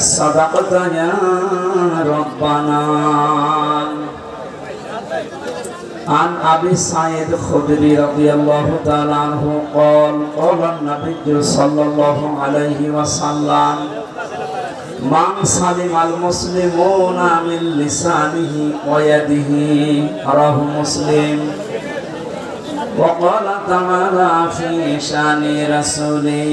صدقت يا ربنا عن ابي سعيد الخدري رضي الله تعالى عنه قال قال النبي صلى الله عليه وسلم من سلم المسلمون من لسانه ويده رواه مسلم وقال تعالى في شان رسوله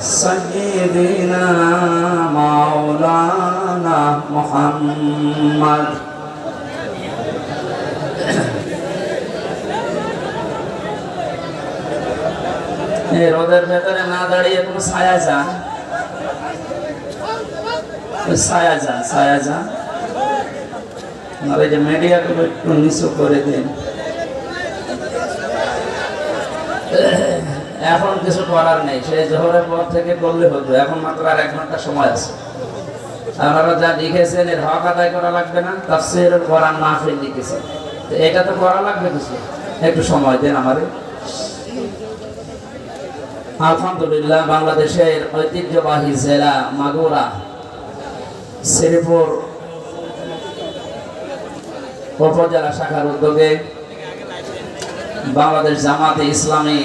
سيدنا مولانا محمد এই রোদের ভেতরে না দাঁড়িয়ে কোনো ছায়া যান ওই ছায়া যান ছায়া যান আর এই যে মিডিয়াগুলো একটু নিচু করে দিন এখন কিছু করার নেই। সেই জোহরের পর থেকে করলে হতো। এখন মাত্র আর এক ঘণ্টা সময় আছে। আপনারা যা লিখেছেন, এর হক আদায় করা লাগবে না। তাফসির কোরআন মাহফিল লিখেছেন। তো এটা তো করা লাগবে কিছু। একটু সময় দেন আমারে। আলহামদুলিল্লাহ, বাংলাদেশের ঐতিহ্যবাহী জেলা মাগুরা, শ্রীপুর উপজেলা শাখার উদ্যোগে বাংলাদেশ জামাতে ইসলামী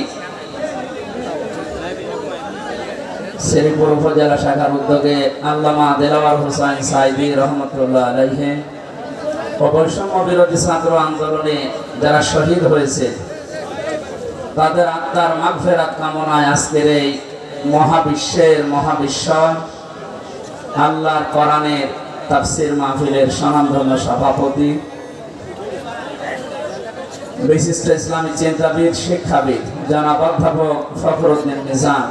শ্রীপুর উপজেলা শাখার উদ্যোগে আল্লামা দেলাওয়ার হোসাইন সাইদি রহমতুল্লাহ আলাইহে বৈষম্য বিরোধী ছাত্র আন্দোলনে যারা শহীদ হয়েছে, তাদের আত্মার মাগফেরাত কামনায় আজকের এই মহাবিশ্বের মহাবিশ্বয় আল্লাহর কোরআনের তাফসির মাহফিলের স্বনামধন্য সভাপতি, বিশিষ্ট ইসলামী চিন্তাবিদ, শিক্ষাবিদ জনাব অধ্যাপক ফখরুদ্দিন নিজাম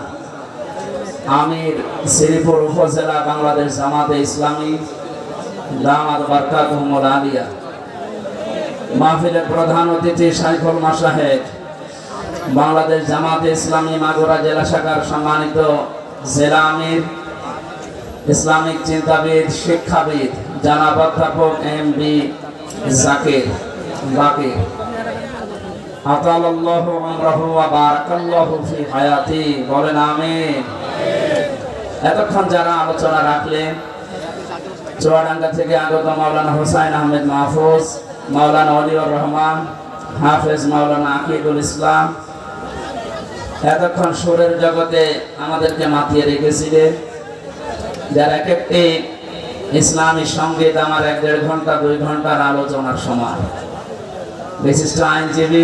আমির শ্রীপুর উপজেলা বাংলাদেশ জামাতে ইসলামী দামাদ বারকাত আলিয়া। মাহফিলের প্রধান অতিথি সাইফুল মাসাহেদ বাংলাদেশ জামাতে ইসলামী মাগুরা জেলা শাখার সম্মানিত জেলা আমির, ইসলামিক চিন্তাবিদ, শিক্ষাবিদ, জানাব অধ্যাপক এম বি জাকির বাকির। আতালাল্লাহু আমরাহু ওয়া বারাকাল্লাহু ফি হায়াতি। বলেন আমিন। এতক্ষণ যারা আলোচনা রাখলেন, চুয়াডাঙ্গা থেকে আগত মাওলানা হুসাইন আহমেদ মাহফুজ, মাওলানা অলিউর রহমান, হাফেজ মাওলানা আকিদুল ইসলাম, এতক্ষণ সুরের জগতে আমাদেরকে মাতিয়ে রেখেছিলেন। যার এক একটি ইসলামী সংগীত আমার এক দেড় ঘণ্টা, দুই ঘণ্টার আলোচনার সময়। বিশিষ্ট আইনজীবী,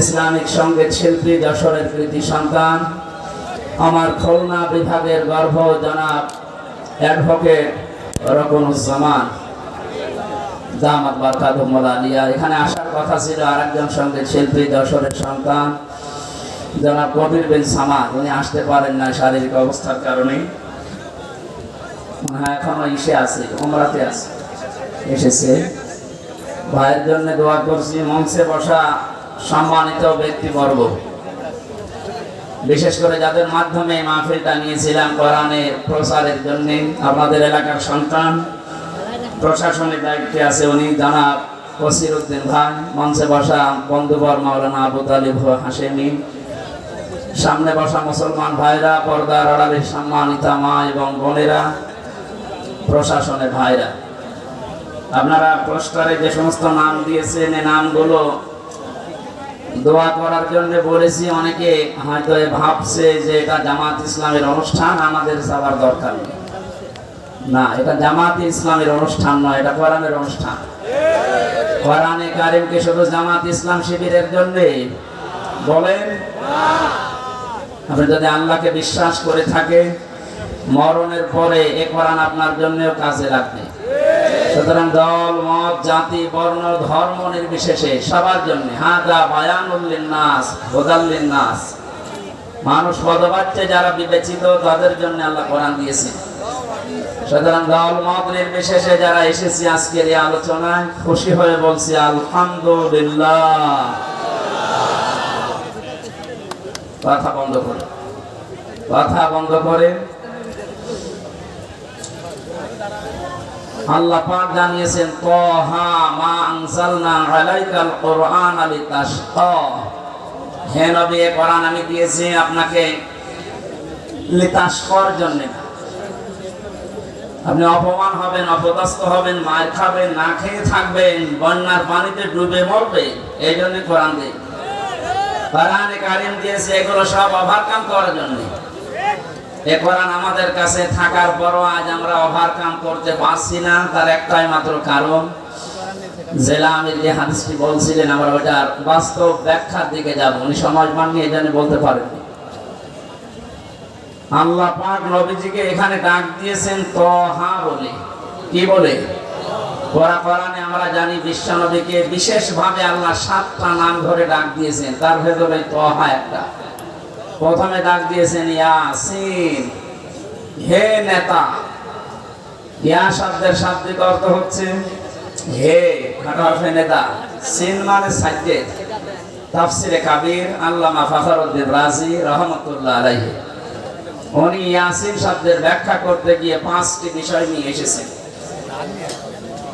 ইসলামিক সংগীত শিল্পী যশোরের কৃতি সন্তান আমার খুলনা বিভাগের গর্ভ জনাব অ্যাডভোকেট বারকাতুমুল আলিয়া এখানে আসার কথা ছিল আরেকজন সংগীত শিল্পী সন্তান, জনাব কবির বিন সামাদ। উনি আসতে পারেন না শারীরিক অবস্থার কারণে। এখনও ইসে আছে, উমরাতে আছে। এসেছে। ভাইয়ের জন্য দোয়া করছি, মঞ্চে বসা সম্মানিত ব্যক্তিবর্গ। বিশেষ করে যাদের মাধ্যমে মাহফিলটা নিয়েছিলাম কোরআনের প্রচারের জন্য আপনাদের এলাকার সন্তান, প্রশাসনিক দায়িত্বে আছে উনি, জানাব কসির উদ্দিন ভাই, মঞ্চে বসা বন্ধুবর মাওলানা আবু তালিব হাসেমি সামনে বসা মুসলমান ভাইরা, পর্দার আড়ালের সম্মানিতা মা এবং বোনেরা, প্রশাসনের ভাইরা। আপনারা পোস্টারে যে সমস্ত নাম দিয়েছেন এ নামগুলো দোয়া করার জন্য বলেছি, অনেকে হয়তো ভাবছে যে এটা জামাত ইসলামের অনুষ্ঠান, আমাদের যাওয়ার দরকার না, এটা জামাত ইসলামের অনুষ্ঠান নয়, এটা কোরআনের অনুষ্ঠান। কোরআনে কারিমকে শুধু জামাত ইসলাম শিবিরের জন্য? বলেন। আপনি যদি আল্লাহকে বিশ্বাস করে থাকে মরণের পরে এ কোরআন আপনার জন্যও কাজে লাগবে। সুতরাং দল, মত, জাতি, বর্ণ, ধর্ম নির্বিশেষে সবার জন্য হাদা বায়ানুল্লিন নাস হোদাল্লিন নাস মানুষ পদবাচ্চে যারা বিবেচিত, তাদের জন্য আল্লাহ কোরআন দিয়েছে। সুতরাং দল, মত নির্বিশেষে যারা এসেছি আজকের এই আলোচনায়, খুশি হয়ে বলছি, আলহামদুলিল্লাহ। কথা বন্ধ করে। কথা বন্ধ করে আল্লাহ পাক জানিয়েছেন, তহা মা আনসালনা আলাইকাল কোরআন লিতাশকা। হে নবী, এ কোরআন আমি দিয়েছি আপনাকে লিতাশকর জন্য। আপনি অপমান হবেন, অপদস্থ হবেন, মার খাবেন, না খেয়ে থাকবেন, বন্যার পানিতে ডুবে মরবে, এই জন্য কোরআন দিই। কোরআনে কারিম দিয়েছে, এগুলো সব ওভারকাম করার জন্য। এ কোরআন আমাদের কাছে থাকার পরও আজ আমরা ওভারকাম করতে পারছি না, তার একটাই মাত্র কারণ, জেলা আমির যে হাদিসটি বলছিলেন, আমরা ওটার বাস্তব ব্যাখ্যার দিকে যাব। উনি সমাজ বলতে পারেননি আল্লাহ পাক নবীজিকে এখানে ডাক দিয়েছেন, তহা বলে। কি বলে? কোরআনে আমরা জানি বিশ্ব নবীকে বিশেষভাবে আল্লাহ সাতটা নাম ধরে ডাক দিয়েছেন, তার ভেতরে তহা একটা। প্রথমে ডাক দিয়েছেন, ইয়াসিন, হে নেতা। ইয়া শব্দের শাব্দিক অর্থ হচ্ছে, হে খাটাফে নেতা। সিন মানে সাজ্জেদ তাফসিরে কাবির, আল্লামা ফাখরুদ্দিন রাজি রহমতুল্লাহ আলাইহি। উনি ইয়াসিন শব্দের ব্যাখ্যা করতে গিয়ে পাঁচটি বিষয় নিয়ে এসেছেন।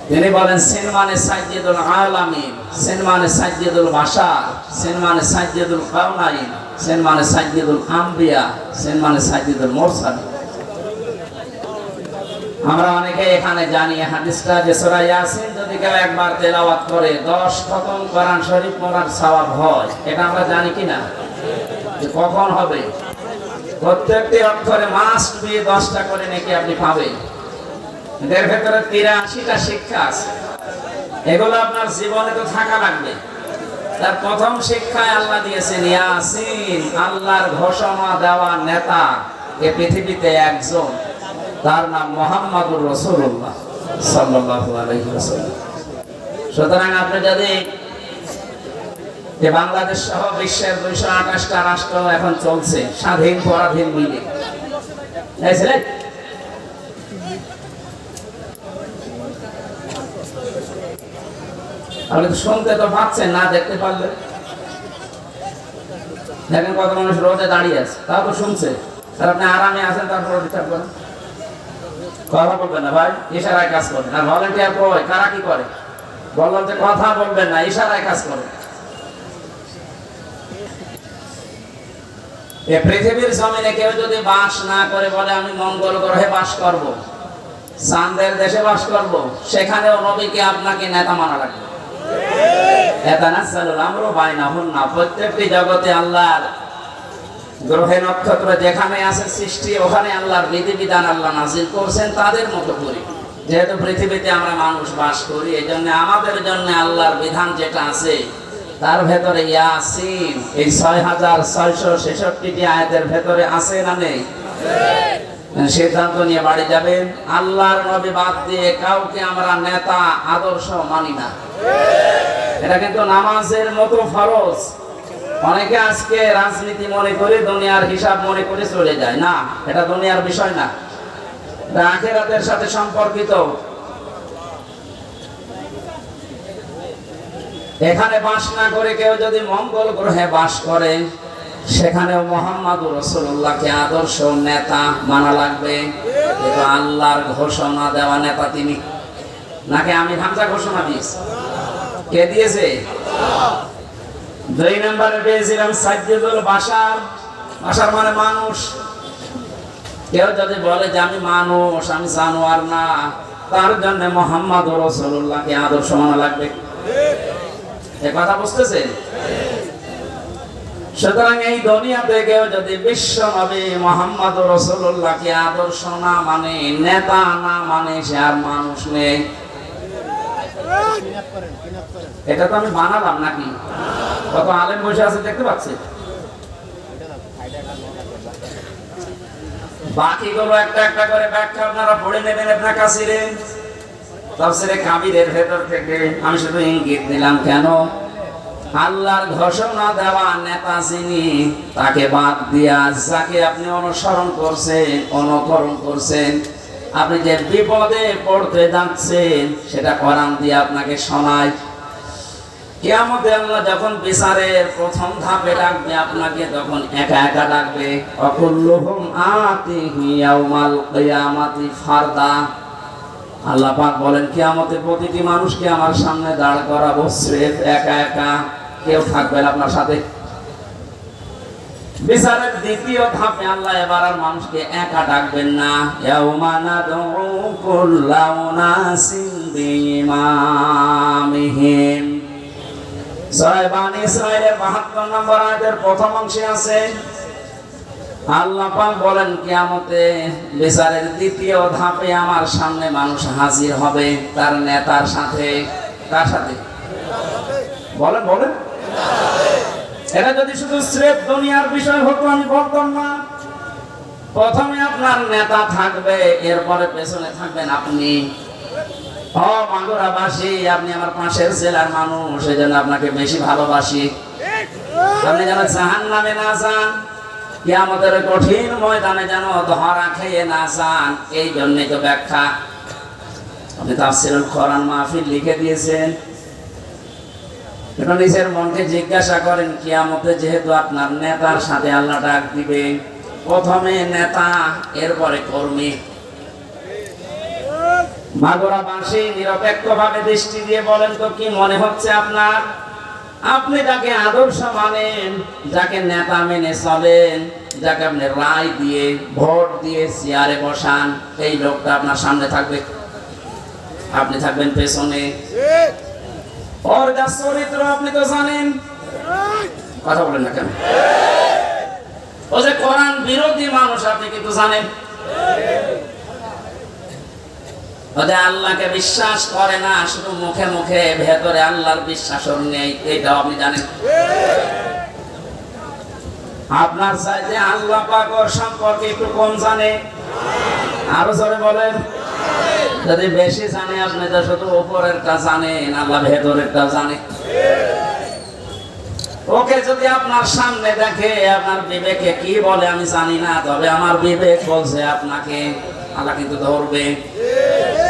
তিনি বলেন সিনমানে সাজ্জেদুল আলামিন সিনমানে সাজ্জেদুল বাশার সিনমানে সাজ্জেদুল কাউনাইন সিনমানে সাজ্জেদুল আম্বিয়া সিনমানে সাজ্জেদুল মুরসালিন আমরা অনেকে এখানে জানি হাদিসটা যে সূরা ইয়াসিন যদি কেউ একবার তেলাওয়াত করে 10 খতম কোরআন শরীফ পড়ার সওয়াব হয়, এটা আমরা জানি কি না যে কখন হবে? প্রত্যেকটি অক্ষরে মাস্ট বি 10টা করে নাকি আপনি পাবেন। এদের ভেতরে তিরাশিটা শিক্ষা আছে। এগুলো আপনার জীবনে তো থাকা লাগবে। তার প্রথম শিক্ষায় আল্লাহ দিয়েছেন, ইয়াসিন, আল্লাহর ঘোষণা দেওয়া নেতা এ পৃথিবীতে একজন। তার নাম মোহাম্মদুর রসুল্লাহ সাল্লাল্লাহু আলাইহি ওয়াসাল্লাম। সুতরাং আপনি যদি যে বাংলাদেশ সহ বিশ্বের দুইশো আঠাশটা রাষ্ট্র এখন চলছে, স্বাধীন, পরাধীন মিলে এই ছেলে, আপনি শুনতে তো পাচ্ছেন, না দেখতে পারলে। দেখেন কত মানুষ রোদে দাঁড়িয়ে আছে, তাও তো শুনছে। আপনি আরামে আছেন, তারপর করেন। কথা বলবেন না ভাই, ইশারায় কাজ করেন আর ভলেন্টিয়ার কই কারা কি করে? বললাম যে কথা বলবেন না, ইশারায় কাজ করেন এ পৃথিবীর জমিনে কেউ যদি বাস না করে বলে, আমি মঙ্গল গ্রহে বাস করব। চাঁদের দেশে বাস করব। সেখানেও নবীকে আপনাকে নেতা মানা লাগবে। তাদের মতো করি। যেহেতু পৃথিবীতে আমরা মানুষ বাস করি এই জন্য আমাদের জন্য আল্লাহর বিধান যেটা আছে, তার ভেতরে ইয়াসিন। এই ছয় হাজার ছয়শো ছেষট্টিটি আয়াতের ভেতরে আছে না নেই? সিদ্ধান্ত নিয়ে বাড়ি যাবেন। আল্লাহর নবী বাদ দিয়ে কাউকে আমরা নেতা, আদর্শ মানি না। এটা কিন্তু নামাজের মতো ফরজ। অনেকে আজকে রাজনীতি মনে করে, দুনিয়ার হিসাব মনে করে চলে যায়। না, এটা দুনিয়ার বিষয় না। আখেরাতের সাথে সম্পর্কিত। এখানে বাস না করে কেউ যদি মঙ্গল গ্রহে বাস করে সেখানেও মোহাম্মদ রসুল্লাহকে আদর্শ নেতা মানা লাগবে। কিন্তু আল্লাহর ঘোষণা দেওয়া নেতা তিনি। নাকি আমি হামজা ঘোষণা দিয়েছি? কে দিয়েছে? দুই নম্বরে পেয়েছিলাম সাজ্জুদুল বাসার বাসার মানে মানুষ। কেউ যদি বলে যে আমি মানুষ, আমি জানোয়ার না, তার জন্য মোহাম্মদ রসুল্লাহকে আদর্শ মানা লাগবে। এ কথা বুঝতেছেন? সুতরাং এই দুনিয়াতে কেউ যদি বিশ্ব নবী মোহাম্মদ রসুল্লাহকে আদর্শ না মানে নেতা না মানে সে আর মানুষ নেই। এটা তো আমি বানালাম নাকি? কত আলেম বসে আছে দেখতে পাচ্ছি? বাকিগুলো একটা একটা করে ব্যাখ্যা আপনারা পড়ে নেবেন আপনার কাছিরে তাফসিরে কাবিরের ভেতর থেকে আমি শুধু ইঙ্গিত দিলাম, কেন? আল্লাহর ঘোষণা দেওয়া নেতা যিনি, তাকে বাদ দিয়া যাকে আপনি অনুসরণ করছেন, অনুকরণ করছেন, আপনি যে বিপদে পড়তে যাচ্ছেন, সেটা কোরআন দিয়ে আপনাকে শোনায়। কিয়ামতে আল্লাহ যখন বিচারের প্রথম ধাপে ডাকবে, আপনাকে তখন একা একা ডাকবে। অকুল্লুহুম আতিহি ইয়াউমাল কিয়ামাতি ফারদা। আল্লাহ পাক বলেন, কিয়ামতে প্রতিটি মানুষকে আমার সামনে দাঁড় করাবো, স্রেফ একা একা। কেউ থাকবে না আপনার সাথে। বিচারের দ্বিতীয় ধাপে আল্লাহ এবার আর মানুষকে একা ডাকবেন না। ইয়াউমা নাদউ কুল্লা উনাসিন সূরা বানী ইসরাঈলের 72 নম্বর আয়াতের প্রথম অংশে আছে, আল্লাহ পাক বলেন বিচারের দ্বিতীয় ধাপে আমার সামনে মানুষ হাজির হবে, তার নেতার সাথে। কার সাথে? বলেন বলেন। এটা যদি শুধু স্রেফ দুনিয়ার বিষয় হতো, আমি বলতাম না। প্রথমে আপনার নেতা থাকবে, এরপরে পেছনে থাকবেন আপনি। আপনি আমার পাশের জেলার মানুষ জন্য আপনাকে বেশি ভালোবাসি। আপনি যেন নামে না যান আমাদের কঠিন ময়দানে যেন ধরা খেয়ে না যান, এই জন্যই তো ব্যাখ্যা। আপনি তাফসিরুল কোরআন মাহফিল লিখে দিয়েছেন। এটা নিজের মনকে জিজ্ঞাসা করেন, কিয়ামতে যেহেতু আপনার নেতার সাথে আল্লাহ ডাক দিবে, প্রথমে নেতা, এরপরে কর্মী। মাগুরাবাসী নিরপেক্ষভাবে দৃষ্টি দিয়ে বলেন তো, কি মনে হচ্ছে আপনার? আপনি যাকে আদর্শ মানেন, যাকে নেতা মেনে চলেন, যাকে আপনি রায় দিয়ে, ভোট দিয়ে চেয়ারে বসান এই লোকটা আপনার সামনে থাকবে। আপনি থাকবেন পেছনে। ওর যা চরিত্র আপনি তো জানেন। কথা বলেন না কেন? ও যে কোরআন বিরোধী মানুষ আপনি কিন্তু জানেন। ওদের আল্লাহকে বিশ্বাস করে না, শুধু মুখে মুখে ভেতরে আল্লাহর বিশ্বাস নেই, এটাও আপনি জানেন। আপনার চাইতে আল্লাহ পাক সম্পর্কে একটু কম জানে। আরও জোরে বলেন। যদি বেশি জানে, আপনি তো শুধু উপরেরটা জানেন, আল্লাহ ভেতরেরটা জানে। ওকে যদি আপনার সামনে দেখে, আপনার বিবেকে কি বলে আমি জানি না, তবে আমার বিবেক বলছে আপনাকে, আল্লাহ কিন্তু ধরবে।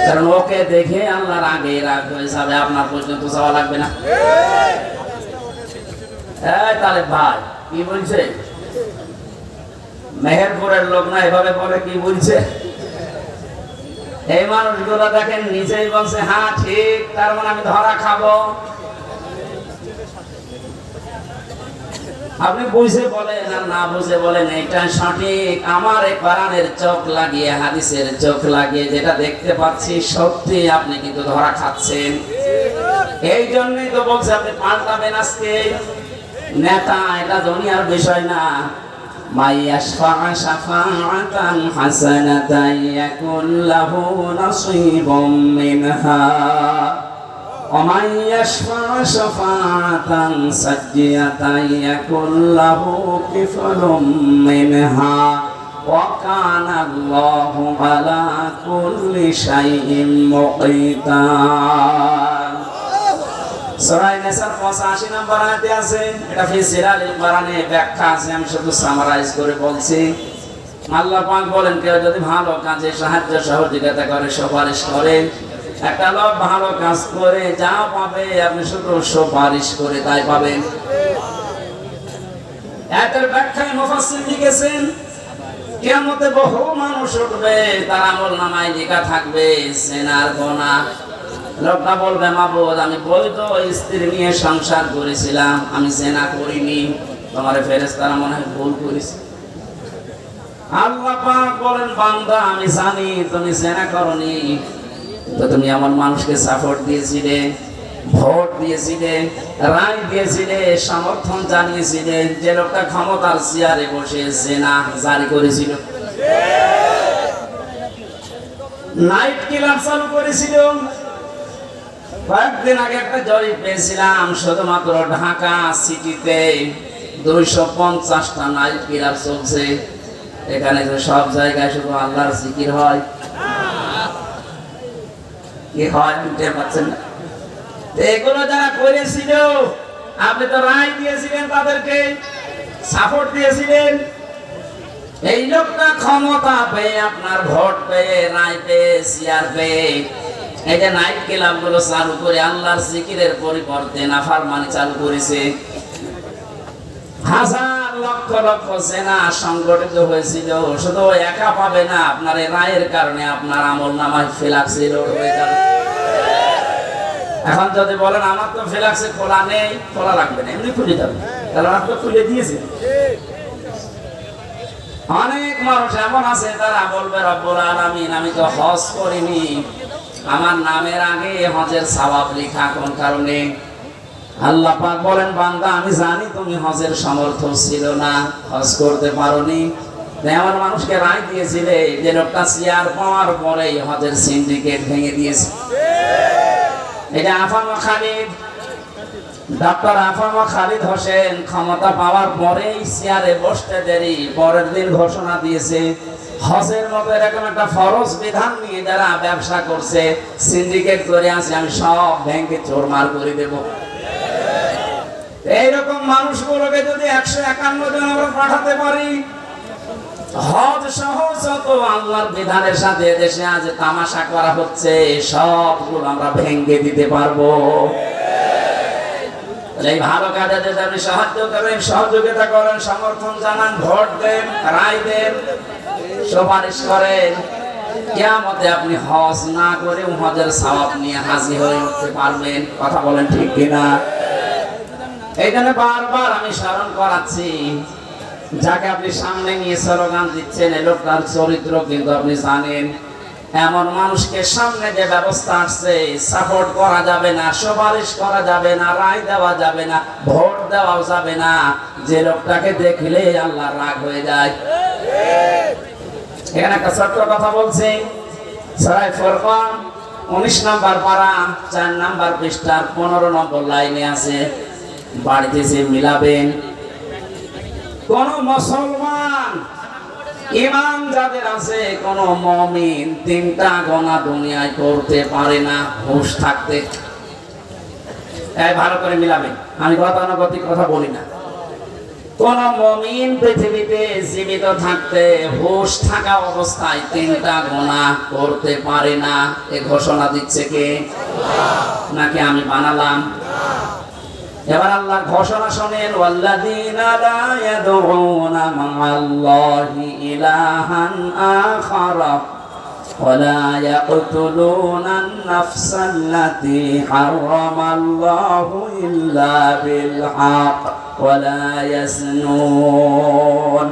কারণ ওকে দেখে আল্লাহর আগে রাগ হয়ে যাবে, আপনার পর্যন্ত যাওয়া লাগবে না। এই তাহলে ভাই, কি বলছে? মেহেরপুরের লোক না, এভাবে বলে কি বলছে? এই মানুষগুলো দেখেন, নিজেই বলছে হ্যাঁ ঠিক, তার মানে আমি ধরা খাব। আপনি বুঝে বলেন আর না বুঝে বলেন, এটা সঠিক। আমার এই কোরআনের চোখ লাগিয়ে, হাদিসের চোখ লাগিয়ে যেটা দেখতে পাচ্ছি, সত্যি আপনি কিন্তু ধরা খাচ্ছেন। এই জন্যই তো বলছে, আপনি পাল্টাবেন আজকে। নেতা, এটা দুনিয়ার বিষয় না। من يشفع شفاعة حسنة يكن له نصيب منها ومن يشفع شفاعة سجية يكن له كفل منها وكان الله على كل شيء مقيتا সরাই নেসার পঁচাশি নম্বর আয়াতে আছে। এটা ফিসিরাল কোরআনে ব্যাখ্যা আছে। আমি শুধু সামারাইজ করে বলছি। আল্লাহ পাক বলেন, কেউ যদি ভালো কাজে সাহায্য সহযোগিতা করে, সুপারিশ করে, একটা লোক ভালো কাজ করে, যা পাবে, আপনি শুধু সুপারিশ করে তাই পাবেন। এটার ব্যাখ্যায় মুফাসসির লিখেছেন, কিয়ামতে বহু মানুষ উঠবে, তার আমল নামায় লেখা থাকবে সেনার গোনা। লোকটা বলবে মাবুদ আমি বৈধ স্ত্রী নিয়ে সংসার করেছিলাম। আমি জেনা করিনি। তোমার ফেরেস্তারা মনে হয় ভুল করেছি। আল্লাহ পাক বলেন বান্দা আমি জানি তুমি জেনা করনি। তো তুমি এমন মানুষকে সাপোর্ট দিয়েছিলে ভোট দিয়েছিলেন রায় দিয়েছিলেন সমর্থন জানিয়েছিলেন যে লোকটা ক্ষমতার চেয়ারে বসে জেনা জারি করেছিল। নাইট ক্লাব চালু করেছিল। কয়েকদিন আগে একটা জরিপ পেয়েছিলাম, শুধুমাত্র ঢাকা সিটিতে দুইশো পঞ্চাশটা নাইট ক্লাব চলছে। এখানে যে সব জায়গায় শুধু আল্লাহর জিকির হয়। কি হয় বুঝতে পারছেন না? এগুলো যারা করেছিল, আপনি তো রায় দিয়েছিলেন তাদেরকে সাপোর্ট দিয়েছিলেন। এই লোকটা ক্ষমতা পেয়ে, আপনার ভোট পেয়ে, রায় পেয়ে চেয়ার পেয়ে এই নাইট ক্লাবগুলো চালু করে আল্লাহর জিকিরের পরিবর্তে নাফারমানি চালু করেছে। হাজার লক্ষ লক্ষ সেনা সংগঠিত হয়েছিল, শুধু একা পাবে না, আপনার রায়ের কারণে আপনার আমল নামায় ফেলাক্সি এখন যদি বলেন, আমার তো ফেলাক্সি খোলা নেই খোলা লাগবে না এমনি খুলে যাবে। কারণ আপনি খুলে দিয়েছে। অনেক মানুষ এমন আছে তারা বলবে, রব্বুল আলামিন, আমি তো হজ করিনি। আমার নামের আগে হজের সওয়াব লেখা কোন কারণে? আল্লাহ পাক বলেন, বান্দা, আমি জানি তুমি হজের সামর্থ্য ছিল না, হজ করতে পারোনি। আমার মানুষকে রায় দিয়েছিলে, যে লোকটা চেয়ার পাওয়ার পরেই হজের সিন্ডিকেট ভেঙে দিয়েছে। এটা আফামা খালিদ। ডক্টর আফামা খালিদ হোসেন ক্ষমতা পাওয়ার পরেই চেয়ারে বসতে দেরি, পরের দিন ঘোষণা দিয়েছে হজের মতো এরকম একটা ফরজ বিধান নিয়ে যারা ব্যবসা করছে সিন্ডিকেট করে আছে, আমি সব ব্যাংকে চোরমার করে দেব। এইরকম মানুষগুলোকে যদি একশো একান্ন জন আমরা পাঠাতে পারি, হজ সহ যত আল্লাহর বিধানের সাথে দেশে আজ তামাশা করা হচ্ছে, সবগুলো আমরা ভেঙ্গে দিতে পারব। এই ভালো কাজে যদি আপনি সাহায্য করেন, সহযোগিতা করেন, সমর্থন জানান, ভোট দেন, রায় দেন সুপারিশ করেন। কেয়ামতে আপনি হজ না করে হজের সওয়াব নিয়ে হাজির হয়ে উঠতে পারবেন। কথা বলেন ঠিক কিনা? এই জন্য বারবার আমি স্মরণ করাচ্ছি, যাকে আপনি সামনে নিয়ে স্লোগান দিচ্ছেন এই লোকটার চরিত্র কিন্তু আপনি জানেন। এমন মানুষকে সামনে যে ব্যবস্থা আসছে সাপোর্ট করা যাবে না, সুপারিশ করা যাবে না, রায় দেওয়া যাবে না, ভোট দেওয়াও যাবে না। যে লোকটাকে দেখলে আল্লাহ রাগ হয়ে যায়। এখানে একটা ছোট্ট কথা বলছি। সরাই ফরকান উনিশ নাম্বার পারা, চার নাম্বার পৃষ্ঠার পনেরো নম্বর লাইনে আছে। বাড়িতে যে মিলাবেন, কোন মুসলমান ইমান যাদের আছে, কোন মমিন তিনটা গণা দুনিয়ায় করতে পারে না, হুশ থাকতে। ভালো করে মিলাবেন। আমি গতানুগতিক কথা বলি না। কোন মমিন পৃথিবীতে জীবিত থাকতে হুশ থাকা অবস্থায় তিনটা গোনা করতে পারে না। এ ঘোষণা দিচ্ছে কে? নাকি আমি বানালাম? এবার আল্লাহ ঘোষণা শোনেন, ওয়াল্লাযীনা লা ইলাহান আখারা। ولا يقتلون النفس التي حرم الله إلا بالحق ولا يزنون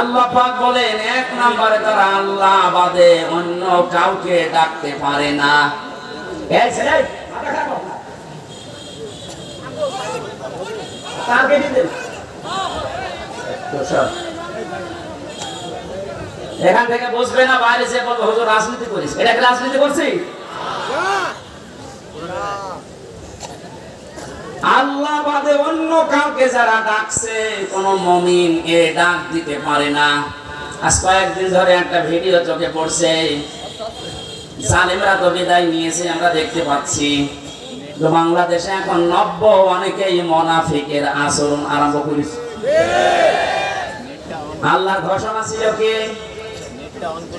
আল্লাহ পাক বলেন এক নম্বরে তারা আল্লাহ বাদে অন্য কাউকে ডাকতে পারে না এই ছেলে, মাথা খারাপ হোক না। কাকে দিতেন? এখান থেকে বসবে না বাইরে যে বলব, হুজুর, রাজনীতি করিস। এটা কি রাজনীতি করছি? আল্লাহ বাদে অন্য কাউকে যারা ডাকছে, কোন মমিন এ ডাক দিতে পারে না। আজ কয়েকদিন ধরে একটা ভিডিও চোখে পড়ছে। তো বিদায় নিয়েছে, আমরা দেখতে পাচ্ছি। বাংলাদেশে এখন নব্য অনেকেই মোনাফিকের আচরণ আরম্ভ করেছে। আল্লাহর ঘোষণা ছিল কি?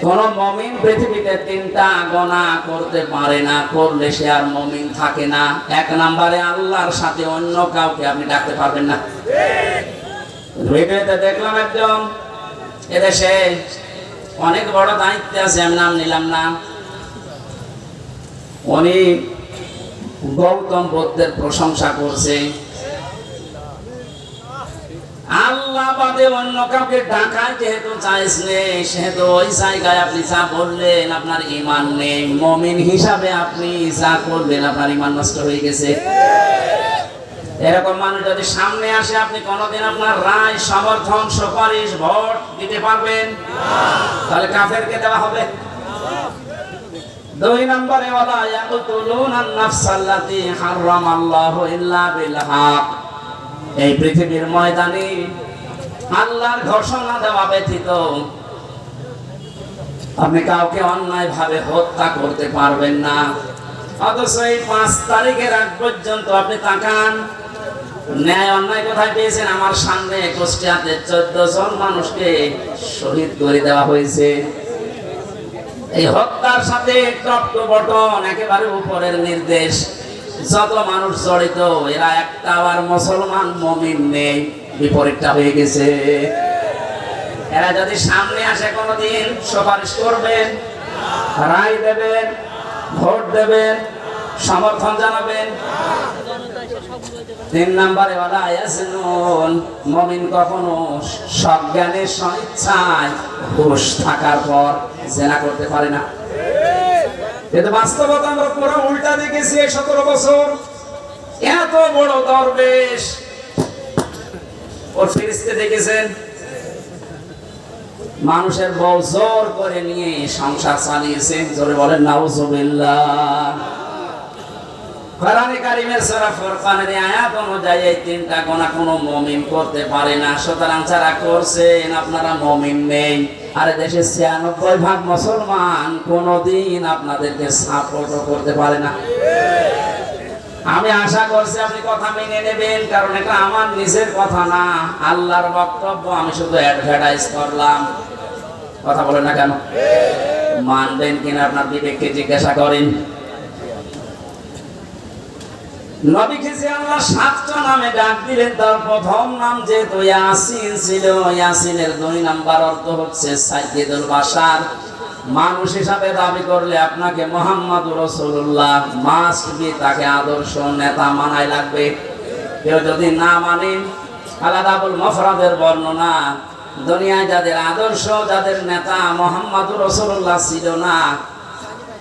কোন মমিন পৃথিবীতে তিনটা গণা করতে পারে না, করলে সে আর মমিন থাকে না। এক নম্বরে আল্লাহর সাথে অন্য কাউকে আপনি ডাকতে পারবেন না। ভিডিওতে দেখলাম একজন, এদেশে অনেক বড় দায়িত্বে আছে, আমি নাম নিলাম না। উনি গৌতম বুদ্ধের প্রশংসা করছে। আল্লাহ বাদে অন্য কাউকে ডাকায় যেহেতু চাইস সেহেতু ওই জায়গায় আপনি যা বললেন আপনার ইমান নেই। মমিন হিসাবে আপনি যা করবেন আপনার ইমান নষ্ট হয়ে গেছে। এরকম মানুষ যদি সামনে আসে, আপনি কোনোদিন আপনার রায়, সমর্থন, সুপারিশ, ভোট দিতে পারবেন? তাহলে কাফেরকে দেওয়া হবে। দুই নম্বরে, ওয়ালা ইয়াকুতুলুনা আন-নাফসাল্লাতী হারামাল্লাহু ইল্লা বিল হক। এই পৃথিবীর ময়দানে আল্লাহর ঘোষণা দেওয়া ব্যতীত আপনি কাউকে অন্যায় ভাবে হত্যা করতে পারবেন না। অথচ এই পাঁচ তারিখের আগ পর্যন্ত আপনি তাকান। ন্যায় অন্যায় কোথায় পেয়েছেন? আমার সামনে কুষ্টিয়াতে চোদ্দ জন মানুষকে শহীদ করে দেওয়া হয়েছে। এই হত্যার সাথে বটন, একেবারে উপরের নির্দেশ। যত মানুষ জড়িত, এরা একটা আবার মুসলমান মমিন নেই। বিপরীতটা হয়ে গেছে। এরা যদি সামনে আসে কোনোদিন, সুপারিশ করবেন, রায় দেবেন, ভোট দেবেন, সমর্থন জানাবেন। তিন নম্বরে ওরা আয়াসনুন মমিন কখনো সজ্ঞানের স্বইচ্ছায় হুশ থাকার পর জেনা করতে পারে না। কিন্তু বাস্তবতা আমরা পুরো উল্টা দেখেছি এই সতেরো বছর। এত বড় দরবেশ। ওর ফিরিস্তে দেখেছেন? মানুষের বউ জোর করে নিয়ে সংসার চালিয়েছে। জোরে বলেন, নাউজুবিল্লাহ। কারিমের সূরা ফুরকানের আয়াত অনুযায়ী এই তিনটা গোনা কোনো করতে পারে না। সুতরাং যারা করছেন, আপনারা মুমিন নেই। আর দেশের ছিয়ানব্বই ভাগ মুসলমান কোনোদিন আপনাদেরকে সাপোর্টও করতে পারে না। আমি আশা করছি আপনি কথা মেনে নেবেন, কারণ এটা আমার নিজের কথা না, আল্লাহর বক্তব্য আমি শুধু অ্যাডভার্টাইজ করলাম। কথা বলেন না কেন? মানবেন কিনা আপনার বিবেককে জিজ্ঞাসা করেন। সাতটা নামে তার প্রথম নাম যেহেতু ছিল দুই নাম্বার অর্থ বাশার। মানুষ হিসাবে দাবি করলে আপনাকে মোহাম্মদ রসুল্লাহ মাস্ট তাকে আদর্শ নেতা মানায় লাগবে। কেউ যদি না মানেন আলাদাবুল মফরাদের বর্ণনা, দুনিয়ায় যাদের আদর্শ, যাদের নেতা মোহাম্মদ রসুল্লাহ ছিল না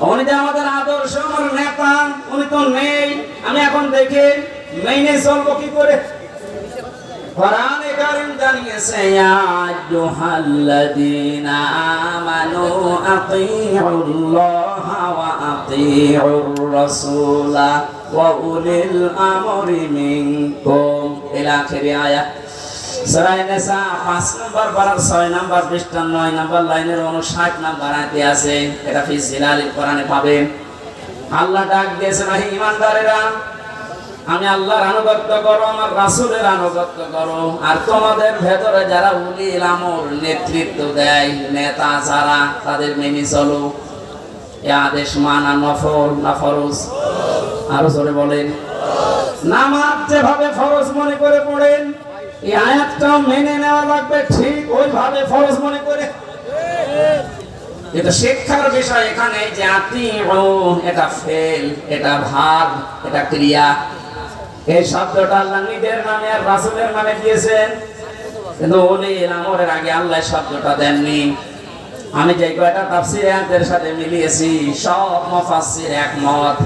উনি যে আমাদের আদর্শ আমার নেতা, উনি তো নেই। আমি এখন দেখে মেনে চলবো কি করে? কোরআনে কারীম জানিয়েছে, ইয়া আইয়ুহাল্লাযীনা আমানু আতিউল্লাহা ওয়া আতিউর রাসূলা ওয়া উলিল আমরি মিনকুম। ইলা 5 নম্বর পারার 6 নম্বর পৃষ্ঠা 9 নম্বর লাইনের 59 নম্বর আয়াতে আছে। আল্লাহ ডাক ঈমানদারেরা, আমি আল্লাহর আনুগত্য করো, আমার রাসূলের আনুগত্য করো। আর তোমাদের ভেতরে যারা উলিল আমর নেতৃত্ব দেয়, নেতা যারা, তাদের মেনে চলো। এ আদেশ মানা নফল, না ফরজ? আরও জোরে বলেন। নামাজ যেভাবে ফরজ মনে করে পড়েন এই আয়াতটাও মেনে নেওয়া লাগবে ঠিক ওইভাবে ফরজ মনে করে। শিক্ষার বিষয় এখানে যে আতি এটা ফেল, এটা ভাব এটা ক্রিয়া। এই শব্দটা আল্লাহ নিজের নামে আর রাসূলের নামে দিয়েছেন। কিন্তু উনি আমরের আগে আল্লাহ শব্দটা দেননি। আমি যে কয়টা সাথে মিলিয়েছি, সব মুফাসসির একমত।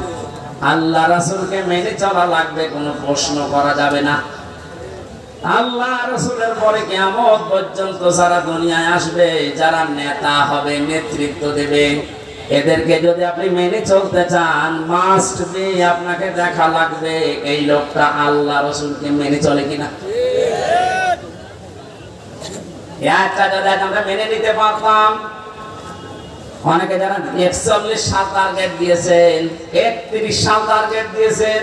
আল্লাহ রাসূলকে মেনে চলা লাগবে, কোনো প্রশ্ন করা যাবে না। আল্লাহ রসুলের পরে কেমন পর্যন্ত যারা দুনিয়ায় আসবে, যারা নেতা হবে, নেতৃত্ব দেবে। এদেরকে যদি আপনি মেনে চলতে চান মাস্ট বি আপনাকে দেখা লাগবে, এই লোকটা আল্লাহ রসুলকে মেনে চলে কিনা। একটা যদি আমরা মেনে নিতে পারতাম, অনেকে যারা একচল্লিশ সাল টার্গেট দিয়েছেন, একত্রিশ সাল টার্গেট দিয়েছেন,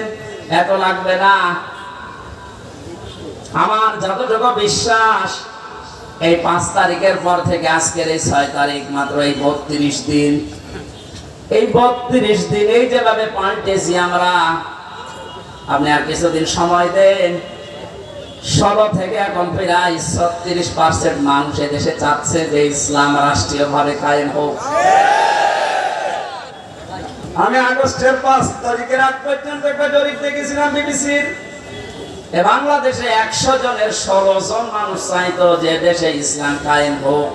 এত লাগবে না। আমার যতটুকু বিশ্বাস, এই পাঁচ তারিখের পর থেকে আজকের এই ছয় তারিখ মাত্র এই বত্রিশ দিন। এই বত্রিশ দিনেই যেভাবে পাল্টেছি আমরা, আপনি আর কিছুদিন সময় দেন। ষোলো থেকে এখন প্রায় ছত্রিশ পার্সেন্ট মানুষ দেশে চাচ্ছে যে ইসলাম রাষ্ট্রীয়ভাবে কায়েম হোক। আমি আগস্টের পাঁচ তারিখের আগ পর্যন্ত একটা জরিপ দেখেছিলাম বিবিসির। বাংলাদেশে একশো জনের ষোলো জন মানুষ চাইতো যে দেশে ইসলাম কায়েম হোক।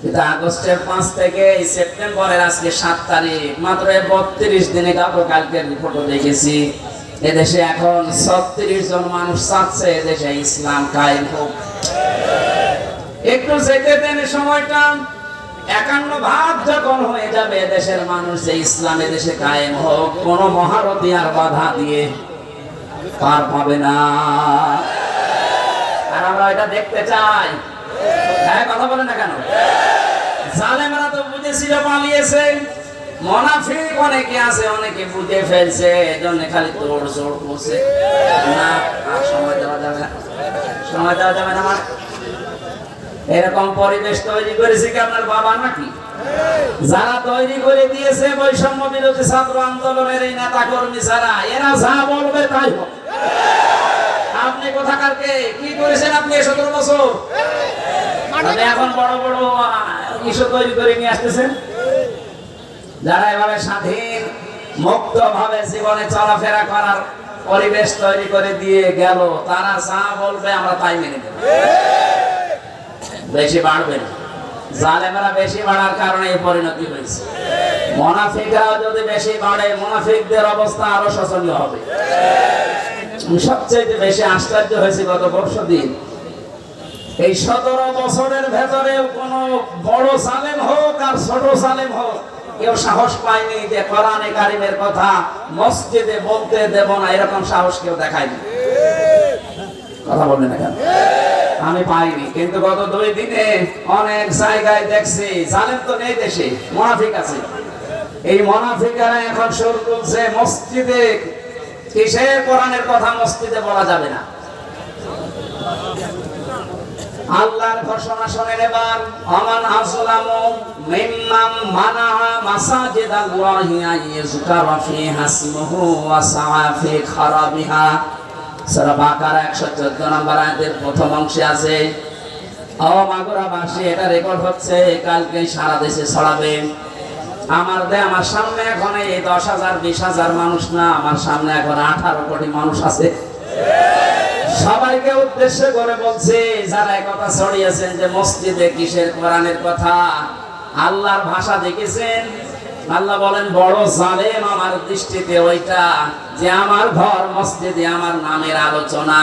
কিন্তু আগস্টের পাঁচ থেকে সেপ্টেম্বরের আজকে সাত তারিখ, মাত্র বত্রিশ দিনে কালকের রিপোর্ট দেখেছি এদেশে এখন ছত্রিশ জন মানুষ চাচ্ছে এদেশে ইসলাম কায়েম হোক। একটু যেতে দেন সময়টা, একান্ন ভাগ যখন হয়ে যাবে দেশের মানুষ যে ইসলাম এদেশে কায়েম হোক, কোন মহারথী আর বাধা দিয়ে পার পাবে না। আর আমরা এটা দেখতে চাই। হ্যাঁ কথা বলে না কেন? জালেমরা তো বুঝেছিল, পালিয়েছে। মনাফিক অনেকে আছে, অনেকে বুঝে ফেলছে, এজন্য খালি তোড় জোড় করছে। না সময় দেওয়া যাবে না। সময় দেওয়া যাবে না মানে? এরকম পরিবেশ তৈরি করেছে কি আপনার বাবা নাকি? যারা তৈরি করে দিয়েছে বৈষম্য বিরোধী ছাত্র আন্দোলনের এই নেতা কর্মী যারা, এরা যা বলবে তাই হবে। আপনি কি? করেছেন আপনি সতেরো বছর? এখন বড় বড় ইস্যু তৈরি করে নিয়ে আসতেছেন? যারা এভাবে স্বাধীন মুক্ত ভাবে জীবনে চলাফেরা করার পরিবেশ তৈরি করে দিয়ে গেল, তারা যা বলবে আমরা তাই মেনে নেব। বেশি বাড়বে না। জালেমেরা বেশি বাড়ার কারণে এই পরিণতি হয়েছে। মোনাফিকরাও যদি বেশি বাড়ে, মোনাফিকদের অবস্থা আরও শোচনীয় হবে। সবচেয়ে বেশি আশ্চর্য হয়েছে গত বর্ষ দিন, এই সতেরো বছরের ভেতরে কোন বড় সালেম হোক আর ছোট সালেম হোক, কেউ সাহস পায়নি যে কোরআনে কারিমের কথা মসজিদে বলতে দেব না, এরকম সাহস কেউ দেখায়নি। কথা বলবেন না কেন? আমি পাইনি, কিন্তু গত দুই দিনে অনেক জায়গায় দেখছি জানেন তো নেই দেশে, মোনাফিক আছে। এই মোনাফিকারা এখন শুরু করছে মসজিদে। কিসের কোরআনের কথা মসজিদে বলা যাবে না? আল্লাহর ঘোষণা শোনেন এবার আমান আসলামু মিম্মাম মানাহা মাসাজিদ আল্লাহি আইয়ুযকারা ফিহা ইসমুহু ওয়া সাআ ফি খারাবিহা। সূরা বাকারা 114 নম্বর আয়াতের প্রথম অংশে আছে এটা রেকর্ড হচ্ছে, কালকে সারা দেশে ছড়াবে। আমার দে, আমার সামনে এখন এই দশ হাজার, বিশ হাজার মানুষ না, আমার সামনে এখন আঠারো কোটি মানুষ আছে। সবাইকে উদ্দেশ্য করে বলছে, যারা কথা ছড়িয়েছেন যে মসজিদে কিসের কোরআনের কথা, আল্লাহর ভাষা দেখেছেন? আল্লাহ বলেন, বড় জালেম আমার দৃষ্টিতে ওইটা যে আমার ঘর, মসজিদে আমার নামের আলোচনা,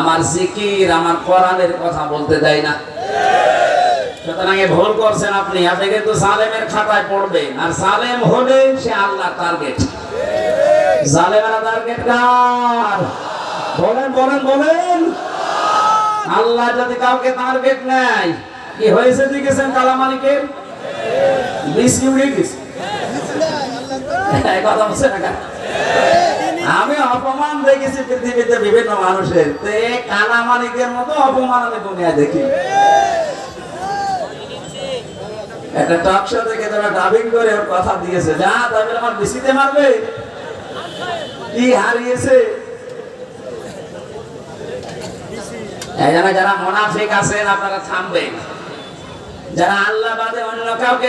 আমার জিকির, আমার কোরআনের কথা বলতে দেয় না। সুতরাং ভুল করছেন আপনি। আপনি কিন্তু জালেমের খাতায় পড়বেন, আর জালেম হলে সে আল্লাহ টার্গেট জালেমেরা টার্গেট কার? বলেন বলেন বলেন। আল্লাহ যদি কাউকে টার্গেট নেয়, কি হয়েছে, দেখেছেন কালা মালিকের বৃষ্টি গেছে আমি অপমান দেখেছি পৃথিবীতে বিভিন্ন মানুষের। তো এই মালিকের মতো অপমান আমি দুনিয়া দেখি। একটা টক শো থেকে তারা ডাবিং করে ওর কথা দিয়েছে। যা তবে আমার বিসিতে মারবে? কি হারিয়েছে? জন্য যারা মোনাফিক আছেন, আপনারা থামবেন। যারা আল্লাহ বাদে অন্য কাউকে